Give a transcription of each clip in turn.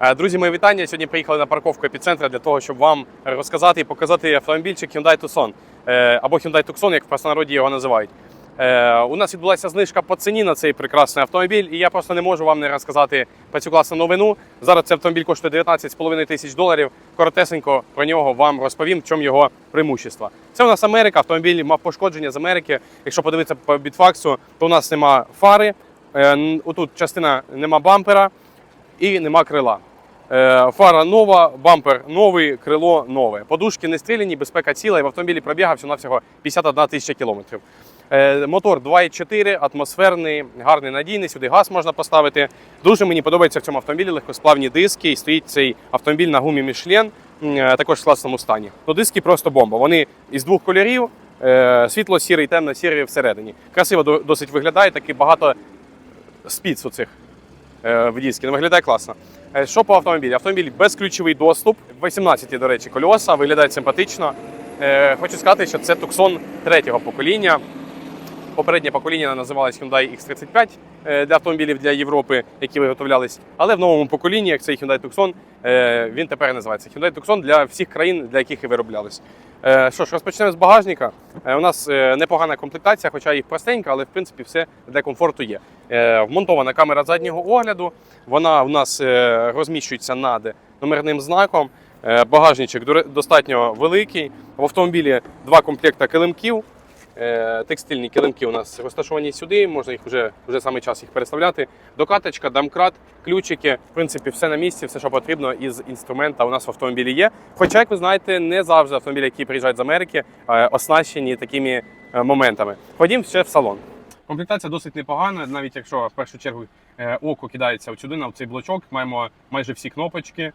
Е, Друзі, мої вітання. Сьогодні приїхали на парковку епіцентра для того, щоб вам розказати і показати автомобільчик Hyundai Tucson е, або Hyundai Tucson, як в простонароді його називають. Е, У нас відбулася знижка по ціні на цей прекрасний автомобіль, і я просто не можу вам не розказати про цю класну новину. Зараз цей автомобіль коштує 19,5 тисяч доларів. Коротесенько про нього вам розповім, в чому його преимущество. Це у нас Америка. Автомобіль мав пошкодження з Америки. Якщо подивитися по бітфаксу, то у нас нема фари. Отут частина нема бампера і нема крила. Е, Фара нова, бампер новий, крило нове. Подушки не стріляні, безпека ціла, і в автомобілі пробіга всього-навсього 51 тисяча кілометрів. Е, Мотор 2,4, атмосферний, гарний надійний, сюди газ можна поставити. Дуже мені подобається в цьому автомобілі легкосплавні диски, і стоїть цей автомобіль на гумі Michelin, е, також в класному стані. Ну, диски просто бомба. Вони із двох кольорів, світло-сірий, темно-сірий всередині. Красиво досить виглядає, таки багато спіц оцих е, в дискі. Ну, виглядає класно. Е, Що по автомобілі? Автомобіль безключовий доступ, 18, до речі, кольоса, виглядає симпатично. Е, Хочу сказати, що це Tucson третього покоління. Попереднє покоління називалось Hyundai X35 е, для автомобілів для Європи, які виготовлялись. Але в новому поколінні, як цей Hyundai Tucson, е, він тепер називається Hyundai Tucson для всіх країн, для яких і вироблялись. Е, Що ж, розпочнемо з багажника. У нас непогана комплектація, хоча і простенька, але в принципі все для комфорту є. Вмонтована камера заднього огляду. Вона у нас розміщується над номерним знаком. Багажничок достатньо великий. В автомобілі два комплекти килимків. Е, Текстильні килимки у нас розташовані сюди, можна їх вже, вже саме час їх переставляти. Докаточка, домкрат, ключики, в принципі, все на місці, все, що потрібно із інструмента у нас в автомобілі є. Хоча, як ви знаєте, не завжди автомобілі, які приїжджають з Америки, е, оснащені такими е, моментами. Ходім ще в салон. Комплектація досить непогана, навіть якщо в першу чергу око кидається сюди на цей блочок, маємо майже всі кнопочки.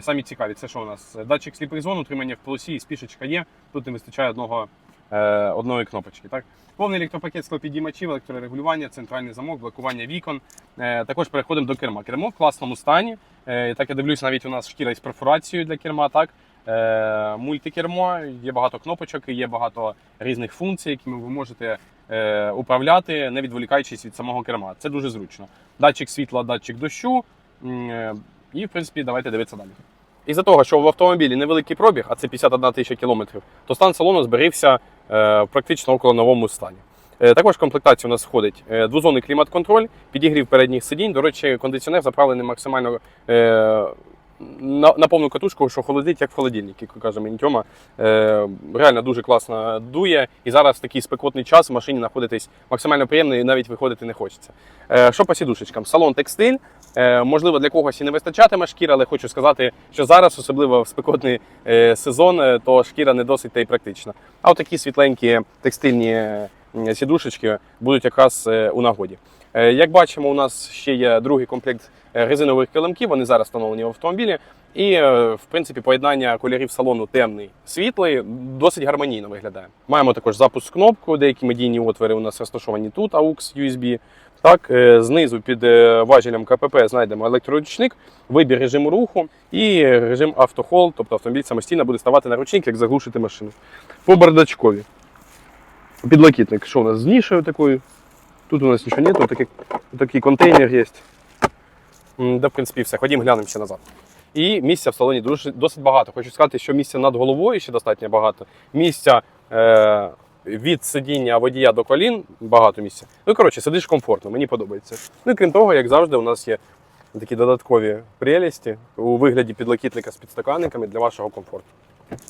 Самі цікаві, це що у нас? Датчик сліпих зон, утримання в полосі, спішечка є. Тут не вистачає одного одної кнопочки. Так? Повний електропакет склопідіймачів, електрорегулювання, центральний замок, блокування вікон. Е, також переходимо до керма. Кермо в класному стані. Е, так я дивлюсь, навіть у нас шкіра із перфорацією для керма. Так? Е, мультикермо, є багато кнопочок, є багато різних функцій, якими ви можете е, управляти, не відволікаючись від самого керма. Це дуже зручно. Датчик світла, датчик дощу. е, І, в принципі, давайте дивитися далі. Із-за того, що в автомобілі невеликий пробіг, а це 51 тисяча кілометрів, то стан салону зберігся е, практично около новому стані. Е, Також в комплектацію у нас входить е, двозонний клімат-контроль, підігрів передніх сидінь. До речі, кондиціонер заправлений максимально е, на, на повну катушку, що холодить, як в холодильник, як каже мені. Е, реально дуже класно дує. І зараз такий спекотний час в машині знаходитись максимально приємно і навіть виходити не хочеться. Е, що по сідушечкам? Салон текстиль. Е, можливо, для когось і не вистачатиме шкіра, але хочу сказати, що зараз, особливо в спекотний е, сезон, е, то шкіра не досить та й практична. А отакі такі світленькі текстильні сідушечки будуть якраз у нагоді. Е, Як бачимо, у нас ще є другий комплект е, резинових килимків. Вони зараз встановлені в автомобілі. І, е, в принципі, поєднання кольорів салону темний, світлий досить гармонійно виглядає. Маємо також запуск кнопку, деякі медійні отвори у нас розташовані тут, AUX USB. Так, знизу під важелем КПП знайдемо електроручник, вибір режиму руху і режим автохол, тобто автомобіль самостійно буде ставати на ручник, як заглушити машину. По бардачкові. Підлокітник, що у нас з нішею такою. Тут у нас нічого немає, такий, такий контейнер є. Да, в принципі, все. Ходімо глянемо ще назад. І місця в салоні досить багато. Хочу сказати, що місця над головою ще достатньо багато. Місця е, від сидіння водія до колін багато місця. Ну, коротше, сидиш комфортно, мені подобається. Ну і крім того, як завжди, у нас є такі додаткові прелісті у вигляді підлокітника з підстаканниками для вашого комфорту.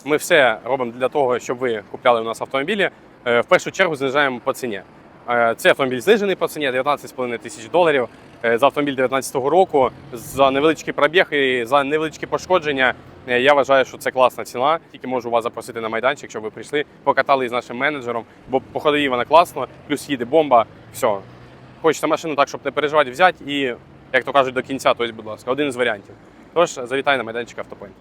Ми все робимо для того, щоб ви купляли у нас автомобілі. Е, В першу чергу знижаємо по ціні. Е, Це автомобіль знижений по ціні 19,5 тисяч доларів. Е, За автомобіль 2019 року за невеличкий пробіг і за невеличкі пошкодження. е, Я вважаю, що це класна ціна. Тільки можу вас запросити на майданчик, щоб ви прийшли, покатали із нашим менеджером, бо по ходовій вона класно, плюс їде бомба. Все. Хочете машину так, щоб не переживати, взяти і, як то кажуть, до кінця, тобто, будь ласка, один із варіантів. Тож завітай на майданчик Автопойнт.